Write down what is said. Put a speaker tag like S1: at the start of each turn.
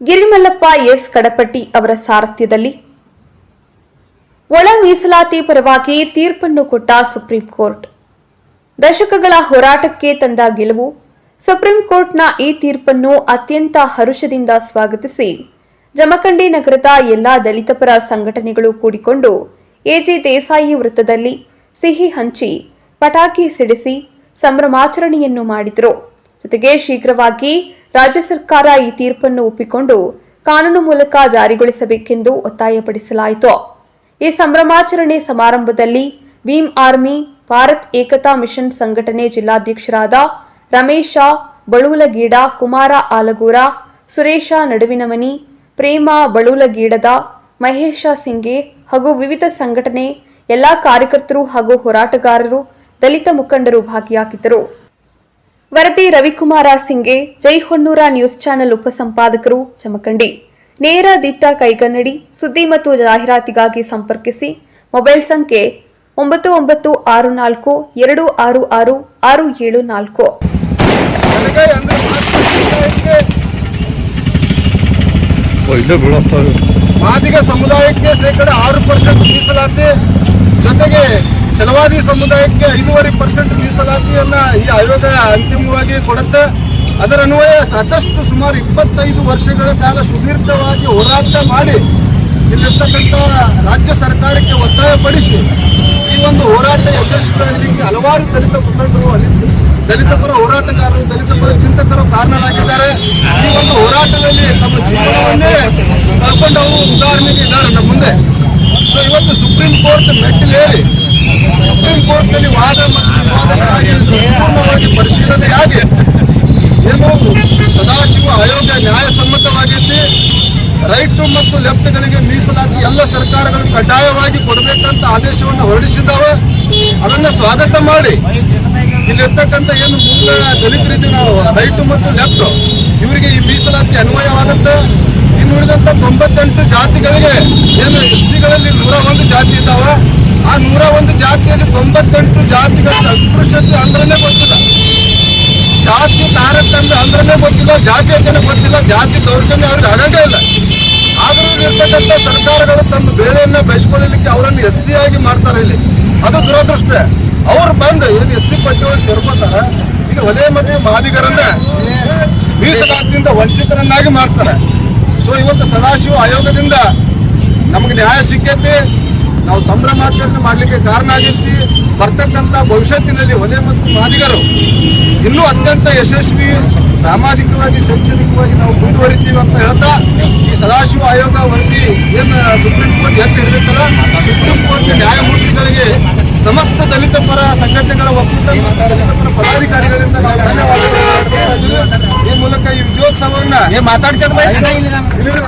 S1: Girimallappa S Kadapatti ಅವರ ಸಾರಥ್ಯದಲ್ಲಿ ಒಳ ಮೀಸಲಾತಿ ಪರವಾಗಿ ತೀರ್ಪನ್ನು ಕೊಟ್ಟ ಸುಪ್ರೀಂ ಕೋರ್ಟ್. ದಶಕಗಳ ಹೋರಾಟಕ್ಕೆ ತಂದ ಗೆಲುವು, ಸುಪ್ರೀಂ ಕೋರ್ಟ್ನ ಈ ತೀರ್ಪನ್ನು ಅತ್ಯಂತ ಹರುಷದಿಂದ ಸ್ವಾಗತಿಸಿ ಜಮಖಂಡಿ ನಗರದ ಎಲ್ಲಾ ದಲಿತ ಪರ ಸಂಘಟನೆಗಳು ಕೂಡಿಕೊಂಡು ಎಜೆ ದೇಸಾಯಿ ವೃತ್ತದಲ್ಲಿ ಸಿಹಿ ಹಂಚಿ, ಪಟಾಕಿ ಸಿಡಿಸಿ ಸಂಭ್ರಮಾಚರಣೆಯನ್ನು ಮಾಡಿದರು. ಜೊತೆಗೆ ಶೀಘ್ರವಾಗಿ ರಾಜ್ಯ ಸರ್ಕಾರ ಈ ತೀರ್ಪನ್ನು ಒಪ್ಪಿಕೊಂಡು ಕಾನೂನು ಮೂಲಕ ಜಾರಿಗೊಳಿಸಬೇಕೆಂದು ಒತ್ತಾಯಪಡಿಸಲಾಯಿತು. ಈ ಸಂಭ್ರಮಾಚರಣೆ ಸಮಾರಂಭದಲ್ಲಿ ಭೀಮ್ ಆರ್ಮಿ, ಭಾರತ್ ಏಕತಾ ಮಿಷನ್ ಸಂಘಟನೆ ಜಿಲ್ಲಾಧ್ಯಕ್ಷರಾದ ರಮೇಶ, ಬಳುಲಗೀಡ, ಕುಮಾರ ಆಲಗೂರ, ಸುರೇಶ ನಡುವಿನಮನಿ, ಪ್ರೇಮ ಬಳೂಲಗೀಡದ ಮಹೇಶ ಸಿಂಗೆ ಹಾಗೂ ವಿವಿಧ ಸಂಘಟನೆ, ಎಲ್ಲಾ ಕಾರ್ಯಕರ್ತರು ಹಾಗೂ ಹೋರಾಟಗಾರರು, ದಲಿತ ಮುಖಂಡರು ಭಾಗಿಯಾಗಿದ್ದರು. ವರದಿ ರವಿಕುಮಾರ ಸಿಂಗೆ ಜೈಹೊನ್ನೂರ ನ್ಯೂಸ್ ಚಾನೆಲ್ ಉಪಸಂಪಾದಕರು ಚಮಕಂಡಿ. ನೇರ ದಿಟ್ಟ ಕೈಗನ್ನಡಿ ಸುದ್ದಿ ಮತ್ತು ಜಾಹೀರಾತಿಗಾಗಿ ಸಂಪರ್ಕಿಸಿ. ಮೊಬೈಲ್ ಸಂಖ್ಯೆ ಒಂಬತ್ತು ಒಂಬತ್ತು ಆರು ನಾಲ್ಕು ಎರಡು ಆರು ಆರು ಆರು ಏಳು ನಾಲ್ಕು.
S2: ಮಾದಿಗ ಸಮುದಾಯಕ್ಕೆ ಶೇಕಡ ಆರು ಪರ್ಸೆಂಟ್ ಮೀಸಲಾತಿ. ಜೊತೆಗೆ ಛಲವಾದಿ ಸಮುದಾಯಕ್ಕೆ ಐದೂವರೆ ಪರ್ಸೆಂಟ್ ಮೀಸಲಾತಿಯನ್ನ ಈ ಆಯೋಗ ಅಂತಿಮವಾಗಿ ಕೊಡುತ್ತೆ. ಅದರ ಅನ್ವಯ ಸಾಕಷ್ಟು ಸುಮಾರು ಇಪ್ಪತ್ತೈದು ವರ್ಷಗಳ ಕಾಲ ಸುದೀರ್ಘವಾಗಿ ಹೋರಾಟ ಮಾಡಿ ಇಲ್ಲಿರ್ತಕ್ಕಂಥ ರಾಜ್ಯ ಸರ್ಕಾರಕ್ಕೆ ಒತ್ತಾಯಪಡಿಸಿ ಈ ಒಂದು ಹೋರಾಟ ಯಶಸ್ವಿಯಾಗಲಿಕ್ಕೆ ಹಲವಾರು ದಲಿತ ಮುಖಂಡರು ಅಲ್ಲಿ ದಲಿತ ಪರ ಹೋರಾಟಗಾರರು ದಲಿತ ಪರ ಚಿಂತಕರು ಕಾರಣರಾಗಿದ್ದಾರೆ. ಈ ಒಂದು ಹೋರಾಟದಲ್ಲಿ ತಮ್ಮ ಜೀವನವನ್ನೇ ಕಳ್ಕೊಂಡವರು ಉದಾಹರಣೆಗೆ ಇದ್ದಾರೆ ನಮ್ಮ ಮುಂದೆ. ಇವತ್ತು ಸುಪ್ರೀಂ ಕೋರ್ಟ್ ಮೆಟ್ಟಿಲೇರಿ ಸುಪ್ರೀಂ ಕೋರ್ಟ್ನಲ್ಲಿ ವಾದ ಮತ್ತು ಪರಿಶೀಲನೆ ಆಗಿ ಏನು ಸದಾಶಿವ ಆಯೋಗ ನ್ಯಾಯಸಮ್ಮತವಾಗಿದ್ದು, ರೈಟ್ ಮತ್ತು ಲೆಫ್ಟ್ಗಳಿಗೆ ಮೀಸಲಾತಿ ಎಲ್ಲ ಸರ್ಕಾರಗಳು ಕಡ್ಡಾಯವಾಗಿ ಕೊಡಬೇಕಂತ ಆದೇಶವನ್ನು ಹೊರಡಿಸಿದ್ದಾವೆ. ಅದನ್ನ ಸ್ವಾಗತ ಮಾಡಿ. ಇಲ್ಲಿರ್ತಕ್ಕಂಥ ಏನು ಮೂಲ ದಲಿತರಿದ್ದೀವಿ ನಾವು ರೈಟ್ ಮತ್ತು ಲೆಫ್ಟ್, ಇವರಿಗೆ ಈ ಮೀಸಲಾತಿ ಅನ್ವಯವಾಗುತ್ತೆ. ಉಳಿದಂತ ತೊಂಬತ್ತೆಂಟು ಜಾತಿಗಳಿಗೆ ಏನು ಎಸ್ ಸಿಗಳಲ್ಲಿ ನೂರ ಒಂದು ಜಾತಿ ಇದ್ದಾವೆ? ಆ ನೂರ ಒಂದು ಜಾತಿಯಲ್ಲಿ ತೊಂಬತ್ತೆಂಟು ಜಾತಿಗಳಿಗೆ ಅಸ್ಪೃಶ್ಯತೆ ಅಂದ್ರನೇ ಗೊತ್ತಿಲ್ಲ. ಜಾತಿ ತಾರತಮ್ಯ ಅಂದ್ರನೇ ಗೊತ್ತಿಲ್ಲ ಜಾತಿ ಜಾತೀಯತೆನೇ ಗೊತ್ತಿಲ್ಲ ಜಾತಿ ದೌರ್ಜನ್ಯ ಅವ್ರಿಗೆ ಆಗಂಗೇ ಇಲ್ಲ. ಆದರೂ ಇರ್ತಕ್ಕಂಥ ಸರ್ಕಾರಗಳು ತಮ್ಮ ಬೇಳೆಯನ್ನ ಬೆಳೆಸ್ಕೊಳ್ಳಲಿಕ್ಕೆ ಅವರನ್ನು ಎಸ್ ಸಿ ಆಗಿ ಮಾಡ್ತಾರೆ ಇಲ್ಲಿ. ಅದು ದುರದೃಷ್ಟ. ಅವ್ರು ಬಂದು ಏನು ಎಸ್ ಸಿ ಪಟ್ಟಿಯೊಳಗೆ ಸೇರ್ಕೊತಾರ ಇಲ್ಲಿ ಒಲೆ ಮದುವೆ ಮಾದಿಗರನ್ನ ಮೀಸಲಾತಿಯಿಂದ ವಂಚಿತರನ್ನಾಗಿ ಮಾಡ್ತಾರೆ. ಸೊ ಇವತ್ತು ಸದಾಶಿವ ಆಯೋಗದಿಂದ ನಮಗೆ ನ್ಯಾಯ ಸಿಕ್ಕೈತಿ. ನಾವು ಸಂಭ್ರಮಾಚರಣೆ ಮಾಡಲಿಕ್ಕೆ ಕಾರಣ ಆಗೈತಿ ಬರ್ತಕ್ಕಂಥ ಭವಿಷ್ಯತ್ತಿನಲ್ಲಿ ಹೊಲೆ ಮತ್ತು ಮಾದಿಗರು ಇನ್ನೂ ಅತ್ಯಂತ ಯಶಸ್ವಿ, ಸಾಮಾಜಿಕವಾಗಿ, ಶೈಕ್ಷಣಿಕವಾಗಿ ನಾವು ಮುಂದುವರಿತೀವಿ ಅಂತ ಹೇಳ್ತಾ, ಈ ಸದಾಶಿವ ಆಯೋಗ ವರದಿ ಏನು ಸುಪ್ರೀಂ ಕೋರ್ಟ್ ಎತ್ತಿ ಹಿಡಿದಿರ್ತಾರ ಸುಪ್ರೀಂ ಕೋರ್ಟ್ ನ್ಯಾಯಮೂರ್ತಿಗಳಿಗೆ ಸಮಸ್ತ ದಲಿತ ಪರ ಸಂಘಟನೆಗಳ ಒಕ್ಕೂಟ ಮತ್ತು ದಲಿತ ಪರ ಪದಾಧಿಕಾರಿಗಳಿಂದ ನಾವು ಧನ್ಯವಾದಗಳು ಅರ್ಪಿಸ್ತಾ ಇದ್ದೀವಿ. ಈ ಮೂಲಕ ಈ ವಿಜಯೋತ್ಸವವನ್ನ ಮಾತಾಡ್ತಾರೆ